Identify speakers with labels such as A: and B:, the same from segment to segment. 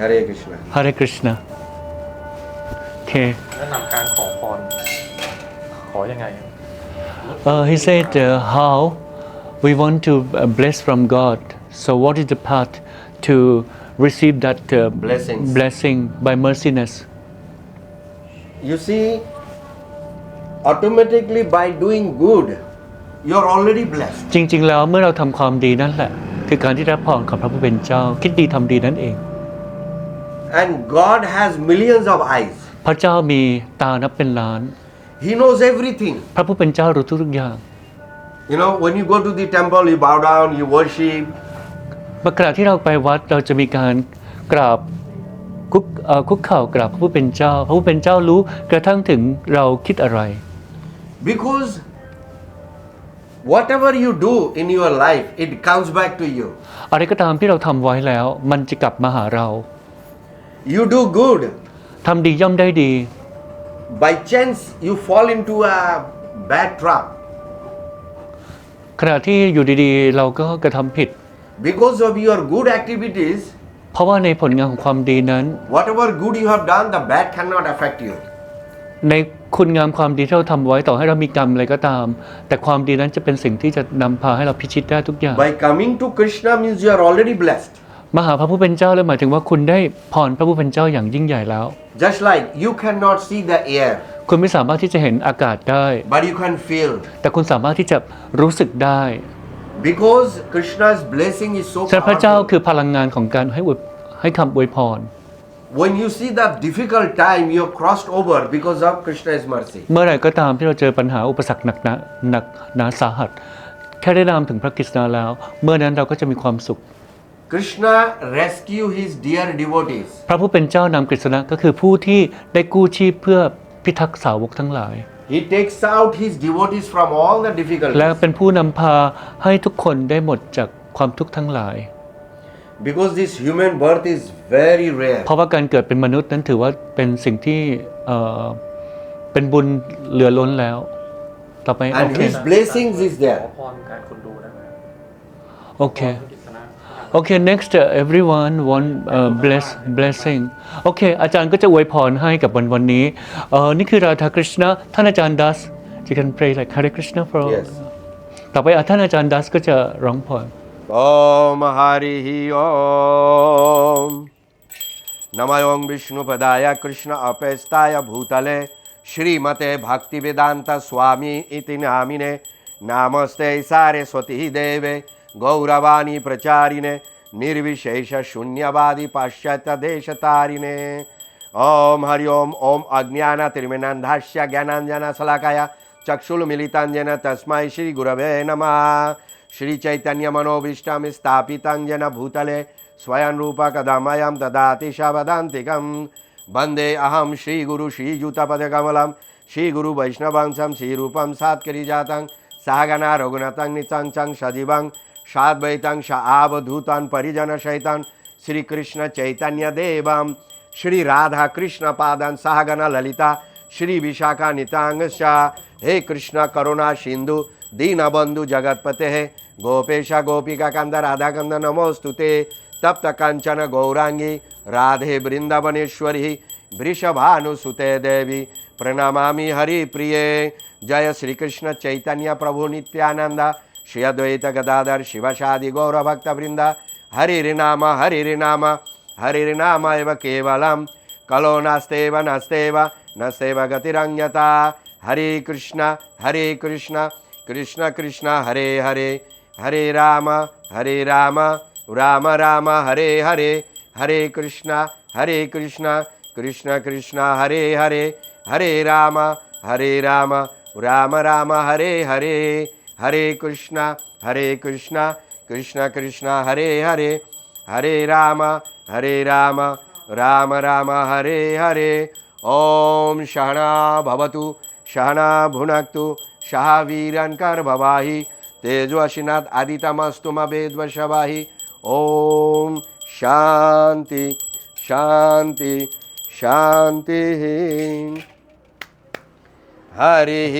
A: Hare Krishna.
B: Hare Krishna โอเค
C: แนะนำการขอพร ขอยังไง
B: Uh, he said uh, how we want to uh, bless from God. So, what is the path to receive that uh,
A: Blessings.
B: blessing by merciness?
A: You see, automatically by doing good, you're already blessed.
B: จริง ๆ แล้วเมื่อเราทำความดีนั่นแหละ คือการที่รับพรของพระผู้เป็นเจ้า คิดดีทำดีนั่นเอง
A: And God has millions of eyes.
B: พระเจ้ามีตานับเป็นล้าน
A: He knows everything.
B: พระผู้เป็นเจ้ารู้ทุกๆอย่าง
A: You know, when you go to the temple, you bow down, you worship.
B: เมื่อขณะที่เราไปวัดเราจะมีการกราบคุกเอ่อคุกเข่ากราบพระผู้เป็นเจ้า พระผู้เป็นเจ้ารู้กระทั่งถึงเราคิดอะไร
A: Because whatever you do in your life, it comes back to you.
B: อะไรก็ตามที่เราทำไว้แล้ว มันจะกลับมาหาเรา
A: You do good.
B: ทำดีย่อมได้ดี
A: By chance, you fall into a bad trap.
B: ขณะที่อยู่ดีๆ เราก็กระทำผิด
A: Because of your good activities,
B: เพราะว่าในผลงานของความดีนั้น
A: whatever good you have done, the bad cannot affect you.
B: ในคุณงามความดีที่เราทำไว้ต่อให้เรามีกรรมอะไรก็ตาม แต่ความดีนั้นจะเป็นสิ่งที่จะนำพาให้เราพิชิตได้ทุกอย่าง
A: By coming to Krishna means you are already blessed.
B: มาหาพระผู้เป็นเจ้าเลยหมายถึงว่าคุณได้พรพระผู้เป็นเจ้าอย่างยิ่งใหญ่แล้ว
A: Just like you cannot see the air,
B: คุณไม่สามารถที่จะเห็นอากาศได้
A: but you can feel.
B: แต่คุณสามารถที่จะรู้สึกได้
A: Because Krishna's blessing is so
B: ฉะนั้นพระเจ้า
A: powerful.
B: คือพลังงานของการให้อวยให้คำอวยพร
A: When you see that difficult time, you have crossed over because of Krishna's mercy.
B: เมื่อไหร่ก็ตามที่เราเจอปัญหาอุปสรรคหนักหนาหนักหนาสาหัส แค่ได้นามถึงพระกฤษณาแล้ว เมื่อนั้นเราก็จะมีความสุข
A: Krishna rescue his dear devotees.
B: พระผู้เป็นเจ้านำกฤษณะก็คือผู้ที่ได้กู้ชีพเพื่อพิทักษ์สาวกทั้งหลาย
A: He takes out his devotees from all the
B: และ
A: difficulties.
B: เป็นผู้นำพาให้ทุกคนได้หมดจากความทุกข์ทั้งหลาย
A: Because this human birth is very rare.
B: เพราะว่าการเกิดเป็นมนุษย์นั้นถือว่าเป็นสิ่งที่เอ่อเป็นบุญเหลือล้นแล้ว ต่อไปโอ
A: And
B: เค
A: his blessings is
C: ขอ
A: there.
C: พรการคนดูได้ไหม
B: โอเค
C: พรกิษณะ
B: Okay, next, uh, everyone want uh, bless blessing. โอเค อาจารย์ก็จะอวยพรให้กับวันวันนี้เออนี่คือราธาคริชนะท่านอาจารย์ดัส you can pray like Hare Krishna for
A: Yes.
B: ต่อไปอ่ะท่านอาจารย์ดัสก็จะร้องพร
A: Om Hari Om Namayong Vishnupadaya Krishna Apestaya Bhutale Shrimate Bhaktivedanta Swami Iti Namine Namaste Saraswati Deve गौरवाणी प्रचारिणे निर्विशेष शून्यवादी पाश्चात्य देश तारिणे ओम हरि ओम ओम अज्ञान त्रिमेनांधाश्य ज्ञानांजना शलाकाया चक्षुर्मीलितांजन तस्मै श्री गुरवे नमः। श्री चैतन्य मनोभीष्टम स्थापितांजन भूतले स्वयं रूप कदमयम तदातिशवदान्तिकं वंदे अहं श्रीगुरु श्रीयुतपदकमलं श्रीगुरुवैष्णवंशं श्रीरूपं सात्करिजातं, सागना रघुनतं निचं सजीवं शाद्वैतांश आवधूतान परिजन शैतान श्री कृष्ण चैतन्य श्री राधा कृष्ण पादान, सहगना ललिता, श्री विशाखा नितांग हे कृष्ण करुणा सिंधु दीनबंधु जगतपते गोपेश, गोपिका कांद राधा कंद नमोस्तुते तप्त कंचन गौरांगी राधे वृंदावनेश्वरी वृषभानुसुते देवी प्रणमा हरिप्रिय, जय श्रीकृष्ण चैतन्य प्रभु नित्यानंदा श्री अद्वैत गदाधर शिवशादि गौरभक्तवृंद हरिर्नाम हरिर्नाम हरिर्नाम एव केवलं कलो नास्तेव नास्तेव नस्तेव गतिरन्यता हरे कृष्ण हरे कृष्ण कृष्ण कृष्ण हरे हरे हरे राम हरे राम राम राम हरे हरे हरे कृष्ण हरे कृष्ण कृष्ण कृष्ण हरे हरे हरे राम हरे राम राम राम हरे हरे हरे कृष्ण हरे कृष्ण कृष्ण कृष्ण, हरे हरे हरे राम हरे राम राम राम, हरे हरे। ॐ शहना भवतु, शहना भुनक्तु, शहा वीरङ्कर्भवाहि तेजस्विनाथ आदितमस्तुमवेद्वशवाहि ॐ शांति शान्ति शान्तिः हरिः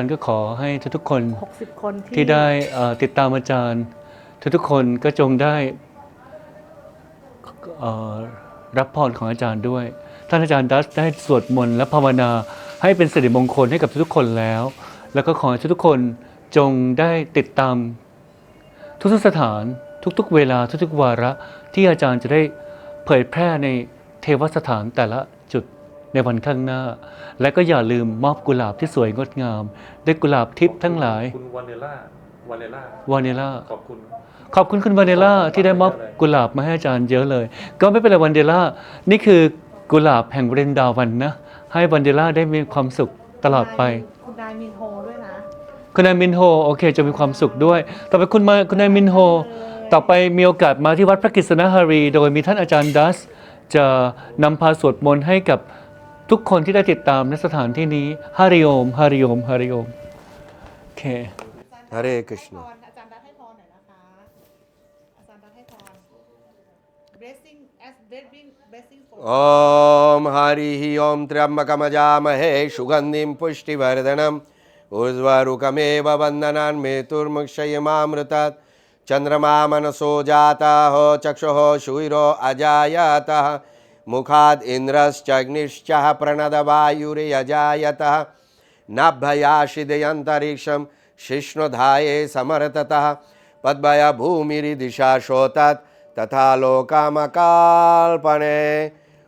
A: ॐ
B: ก็ขอให้ทุกๆคน
D: 60 คนที่
B: ที่ได้เอ่อติดตามอาจารย์ ทุกๆคนก็จงได้เอ่อรับพรของอาจารย์ด้วย ท่านอาจารย์ดัสได้สวดมนต์และภาวนาให้เป็นสิริมงคลให้กับทุกๆคนแล้ว แล้วก็ขอให้ทุกๆคนจงได้ติดตาม ทุกๆสถานทุกๆ เวลาทุกๆวาระที่อาจารย์จะได้เผยแพร่ในเทวสถานแต่ละจุด ในวันข้างหน้า และก็อย่าลืมมอบกุหลาบที่สวยงดงาม ด้วยกุหลาบทิพย์ทั้งหลาย
C: คุณวานเนล่าวานเนล่าวา
B: นิล่า
C: ขอบคุณ
B: ขอบคุณคุณวานิล่าที่ได้มอบกุหลาบมาให้อาจารย์เยอะเลย ก็ไม่เป็นไรวานิล่า นี่คือกุหลาบแห่งเรนดาวันนะ ให้วานิล่าได้มีความสุขตลอดไป
D: คุณนายมินโฮด้วยนะ
B: คุณนายมินโฮโอเค จะมีความสุขด้วย ต่อไปคุณมาคุณนายมินโฮ ต่อไปมีโอกาสมาที่วัดพระกฤษณหารี โดยมีท่านอาจารย์ดัส จะนำพาสวดมนต์ให้กับ ทุกคนที่ได้ติดตามในสถานที่นี้ฮาริโอมฮาริโอมฮาริโอมโอเค
A: Hare Krishna.
D: อาจารย์ดัดให้พรหน่อยนะคะ อาจารย์ดัดให้พร blessing as blessing blessing for
A: ॐ हरिः ॐ त्र्यम्बकमजामहे सुगन्धिं पुष्टिवर्धनम् उर्ध्वरुकमेव वन्दनान् मेतुर्मुक्षयमामृतात् चन्द्रमा मनसो जातः चक्षुः शूरो अजायतः मुखाद इंद्रश्चग्निश्च प्रणदवायुर्यजात नाभयाशिदयंतरिक्षम शिष्णुधाये समरततः पद्भय भूमिरिदिशा शोतत् तथा लोकामकाल्पने।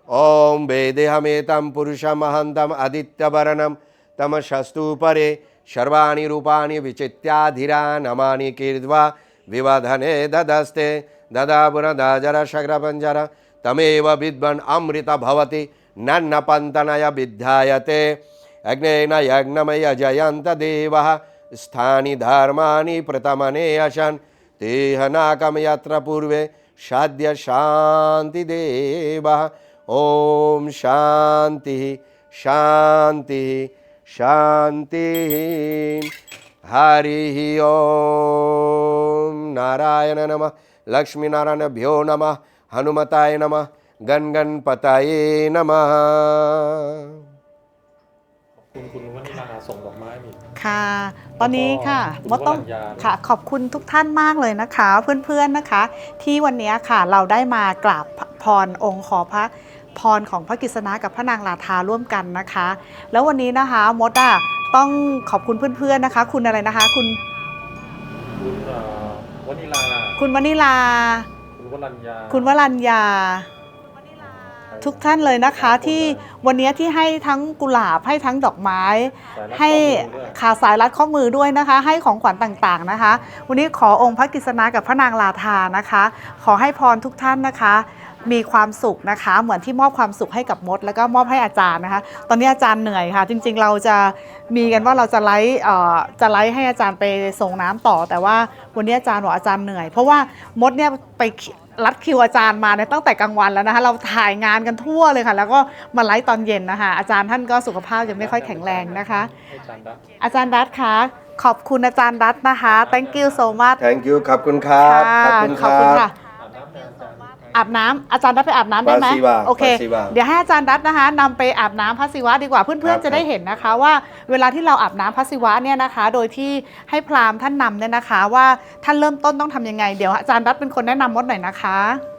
A: ओम वेदेहमेतम पुरुषमहंतम आदित्यवरणम तमशस्तुपरे, सर्वाणी रूपाणी विचित्याधिरा नमा कीर्द्वा विवधने ददस्ते ददाबुरदाजर शग्रपंजर तमेव विद्वन् अमृत भवति। नन्नपन्तनय विद्यायते अग्नेन यज्ञमय जयन्त देवः। स्थानि धर्माणि प्रथमने अशन्। तेह नाकं यत्र पूर्वे शाद्य शान्तिदेवः ॐ शान्तिः शान्तिः शान्तिः। हरिः ॐ नारायण नमः। लक्ष्मीनारायणभ्यो नमः। హనుమతాయ నమ గన్ గన్ పతాయే నమ
C: คุณคุณวันนี้มาส่งดอกไม้มี
D: ค่ะ ตอนนี้ค่ะมดต้องค่ะขอบคุณทุกท่านมากเลยนะคะ เพื่อนๆนะคะ ที่วันนี้ค่ะเราได้มากราบพรองค์ขอพระพรของพระกฤษณะกับพระนางลาทาร่วมกันนะคะ แล้ววันนี้นะคะมดอะต้องขอบคุณเพื่อนๆนะคะ คุณอะไรนะคะ คุณ
C: คุณวานิลา
D: คุณวานิลา
C: วรัญญา
D: คุณวรัญญา ทุกท่านเลยนะคะที่วันนี้ที่ให้ทั้งกุหลาบให้ทั้งดอกไม้
C: สายรัด
D: ให้
C: ข้อมือด้วย
D: ขาสายรัดข้อมือด้วยนะคะ ให้ของขวัญต่างๆนะคะ วันนี้ขอองค์พระกฤษณะกับพระนางลาทานะคะ ขอให้พรทุกท่านนะคะ มีความสุขนะคะ เหมือนที่มอบความสุขให้กับมด แล้วก็มอบให้อาจารย์นะคะ ตอนนี้อาจารย์เหนื่อยค่ะ จริง ๆ เราจะมีกันว่าเราจะไลฟ์เอ่อจะไลฟ์ให้อาจารย์ไปส่งน้ำต่อ แต่ว่าวันนี้อาจารย์บอกอาจารย์เหนื่อย เพราะว่ามดเนี่ยไปรัดคิวอาจารย์มาเนี่ยตั้งแต่กลางวันแล้วนะคะ เราถ่ายงานกันทั่วเลยค่ะ แล้วก็มาไลฟ์ตอนเย็นนะคะ อาจารย์ท่านก็สุขภาพยังไม่ค่อยแข็งแรงนะคะ
C: ให้อาจารย์ดัก
D: อาจารย์รัตน์คะขอบคุณอาจารย์รัตน์นะคะ thank you so much
A: Thank you ขอบคุณครับ
D: ค่ะ
A: ขอบคุณ
D: ขอบ
A: ค
D: คุณ
A: รับ
D: ค่ะ
C: อาบน้ำแทนอาจารย์
D: อาบน้ำอาจารย์รัตน์ไปอาบน้ำได้ไหม
A: พระศิวะ
D: โอเค
A: พระศิวะ
D: เดี๋ยวให้อาจารย์รัตน์นะคะนำไปอาบน้ำพระศิวะดีกว่าเพื่
A: ครั
D: อน
A: บ
D: ๆจะได้เห็นนะคะ ว่าเวลาที่เราอาบน้ำพระศิวะเนี่ยนะคะ โดยที่ให้พราหมณ์ท่านนำเนี่ยนะคะ ว่าท่านเริ่มต้นต้องทำยังไง เดี๋ยวอาจารย์รัตน์เป็นคนแนะนำมดหน่อยนะคะ